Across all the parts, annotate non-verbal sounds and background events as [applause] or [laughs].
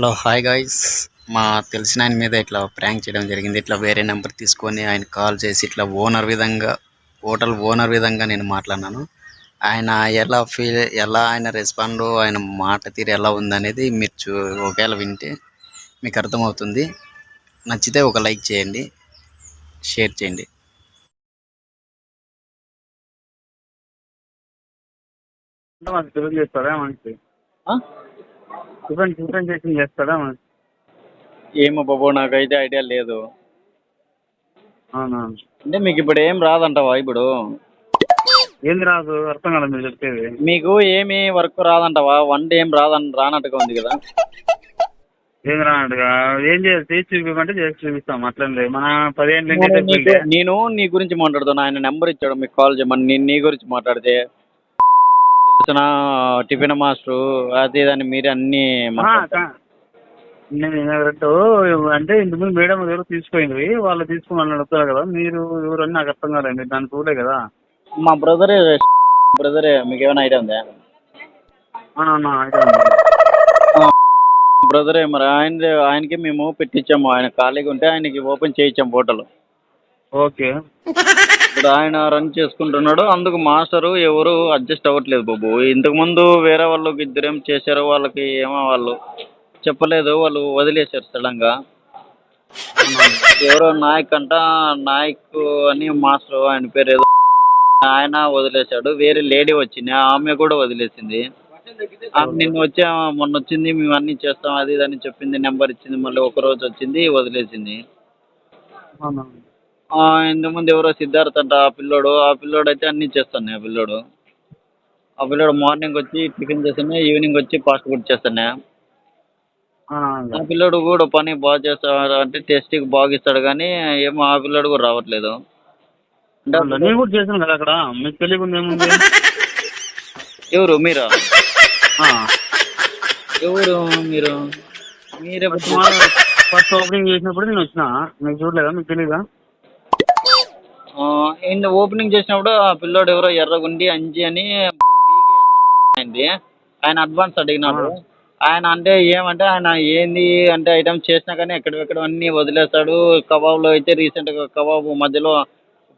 Hello hi guys మా తెలిసిన ఆయన మీద ఇట్లా ప్రాంక్ చేయడం జరిగింది. ఇట్లా వేరే నెంబర్ తీసుకొని ఆయన కాల్ చేసి ఇట్లా ఓనర్ విధంగా హోటల్ ఓనర్ విధంగా నేను మాట్లాడినాను. ఆయన ఎలా ఫీల్ ఎలా ఆయన రెస్పాండ్ ఆయన మాట తీరు ఎలా ఉందనేది మీరు చూ ఒకవేళ వింటే మీకు అర్థమవుతుంది. నచ్చితే ఒక లైక్ చేయండి షేర్ చేయండి. మనిషి టిఫిన్ టిఫిన్ చేసి చేస్తాడా ఏమో బాబు నాకైతే ఐడియా లేదు. అవునా? అంటే మీకు ఇప్పుడు ఏం రాదంటావా ఇప్పుడు? ఏంది రాదు? అర్థం కదా మీరు చెప్పేది. మీకు ఏమి వర్క్ రాదంటావా? వంట ఏం రాదని రానట్టుగా ఉంది కదా. ఏంది రానట్టుగా? ఏం చేయాలి? చేసి చూపించమంటే చేసి చూపిస్తాం. అట్లేం లేదు. మన పదిహేను నేను నీ గురించి మాట్లాడుతున్నా. ఆయన నెంబర్ ఇచ్చాడు మీకు కాల్ చేయమని. నేను నీ గురించి మాట్లాడితే టిఫిన్ మాస్టర్ అది ఇది అని మీరు అన్ని. నేను కరెక్ట్ అంటే ఇంతకుముందు మేడం ఎవరు తీసుకుపోయింది వాళ్ళు తీసుకుని అడుగుతారు కదా మీరు ఎవరని నాకు అర్థం కాలేదు దాన్ని చూడలే కదా మా బ్రదరే బ్రదరే మీకు ఏమైనా ఐడియా ఉంది. బ్రదరే మరి ఆయన ఆయనకి మేము పెట్టించాము ఆయన ఖాళీగా ఉంటే ఆయనకి ఓపెన్ చేయించాము హోటల్ ఓకే. ఇప్పుడు ఆయన రన్ చేసుకుంటున్నాడు. అందుకు మాస్టరు ఎవరు అడ్జస్ట్ అవ్వట్లేదు బాబు. ఇంతకు ముందు వేరే వాళ్ళకి ఇద్దరేం చేశారు వాళ్ళకి ఏమో వాళ్ళు చెప్పలేదు. వాళ్ళు వదిలేశారు సడన్గా ఎవరో నాయక్ అంట నాయక్ అని మాస్టర్ ఆయన పేరు ఏదో ఆయన వదిలేశాడు. వేరే లేడీ వచ్చింది. ఆమె కూడా వదిలేసింది. ఆమె నిన్న వచ్చి మొన్న వచ్చింది మేము అన్ని చేస్తాం అది ఇది అని చెప్పింది నెంబర్ ఇచ్చింది మళ్ళీ ఒక రోజు వచ్చింది వదిలేసింది. ఇంతకుముందు ఎవరో సిద్ధార్థ్ అంట ఆ పిల్లోడు ఆ పిల్లోడు అయితే అన్నీ చేస్తాను ఆ పిల్లోడు. ఆ పిల్లోడు మార్నింగ్ వచ్చి టిఫిన్ చేస్తానే ఈవినింగ్ వచ్చి ఫాస్ట్ ఫుడ్ చేస్తానే. అవునా ఆ పిల్లోడు కూడా పని బాగా చేస్తాడు అంటే టేస్ట్కి బాగా ఇస్తాడు కానీ ఏమో ఆ పిల్లోడు కూడా రావట్లేదు. అంటే అవునా, నేను కూడా చేశాను కదా అక్కడ. మీకు తెలియకుండా ఏముంది? ఎవరు? మీరా. ఎవరు మీరు? మీరే ఫస్ట్ ఓపెనింగ్ చేసినప్పుడు నేను వచ్చిన. మీకు చూడలేదా? మీకు తెలీదా? ఇంత ఓపెనింగ్ చేసినప్పుడు ఆ పిల్లోడు ఎవరో ఎర్రగుండి అంజి అని అయింది ఆయన అడ్వాన్స్ అడిగినాడు ఆయన అంటే ఏమంటే ఆయన ఏంది అంటే ఐటమ్ చేసినా కానీ ఎక్కడెక్కడ అన్నీ వదిలేస్తాడు. కబాబ్లో అయితే రీసెంట్గా కబాబ్ మధ్యలో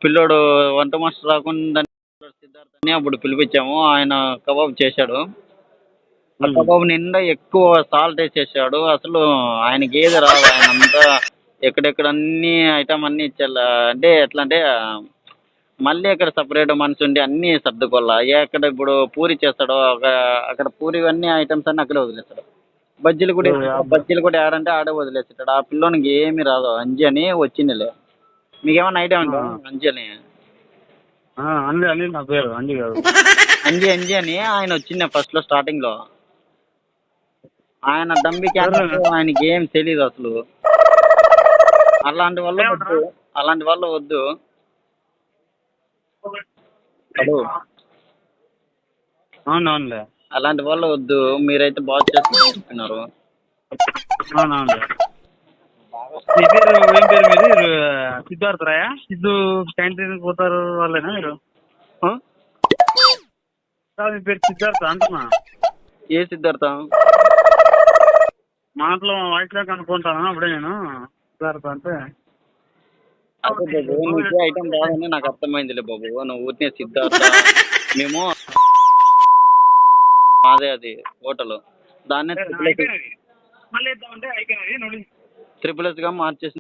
పిల్లోడు వంట మాస్టర్ రాకుండా సిద్ధార్థ్ అని అప్పుడు పిలిపించాము. ఆయన కబాబ్ చేశాడు. ఆ కబాబ్ నిండా ఎక్కువ సాల్ట్ వేసేసాడు. అసలు ఆయనకి ఏది రాదు. ఆయన అంతా ఎక్కడెక్కడ అన్ని ఐటమ్ అన్ని ఇచ్చేలా అంటే ఎట్లా అంటే మళ్ళీ అక్కడ సపరేట్ మనిషి ఉండి అన్నీ సర్దుకోవాలా ఎక్కడ ఇప్పుడు పూరి చేస్తాడో అక్కడ పూరి అన్ని ఐటమ్స్ అన్ని అక్కడే వదిలేస్తాడు. బజ్జీలు కూడా బజ్జీలు కూడా ఆడంటే ఆడే వదిలేస్తాడు. ఆ పిల్లోనికి ఏమీ రాదు. అంజి అని వచ్చిందిలే. మీకేమన్నా ఐడియా ఉందా? అంజి అని. అండి అండి నా పేరు. అండి కాదు. అంజి అంజి అని ఆయన వచ్చింది ఫస్ట్లో స్టార్టింగ్లో ఆయన డంబి క్యాన్సర్ ఆయనకి ఏం తెలియదు అసలు. అలాంటి వాళ్ళు వద్దు. అలాంటి వాళ్ళు వద్దు. హలో. అవును అవునులే అలాంటి వాళ్ళు వద్దు. మీరైతే బాగా చేస్తారని చెప్తున్నారు అవును అవునులే మీ పేరు ఏం పేరు మీది? మీరు సిద్ధార్థ రాయా? సిద్ధు క్యాంటీన్ పోతారు వాళ్ళేనా మీరు? మీ పేరు సిద్ధార్థ అంటున్నా. ఏ సిద్ధార్థ? మాటలో వాయిస్లో కనుక్కుంటాను అప్పుడే నేను. నీకు ఐటమ్ రాదని నాకు అర్థమైందిలే బాబు. నువ్వు ఊరినే సిద్ధార్థ [laughs] మేము అదే అది హోటల్. దాన్నే ట్రిపుల్ నువ్వు ట్రిపుల్గా మార్చేసి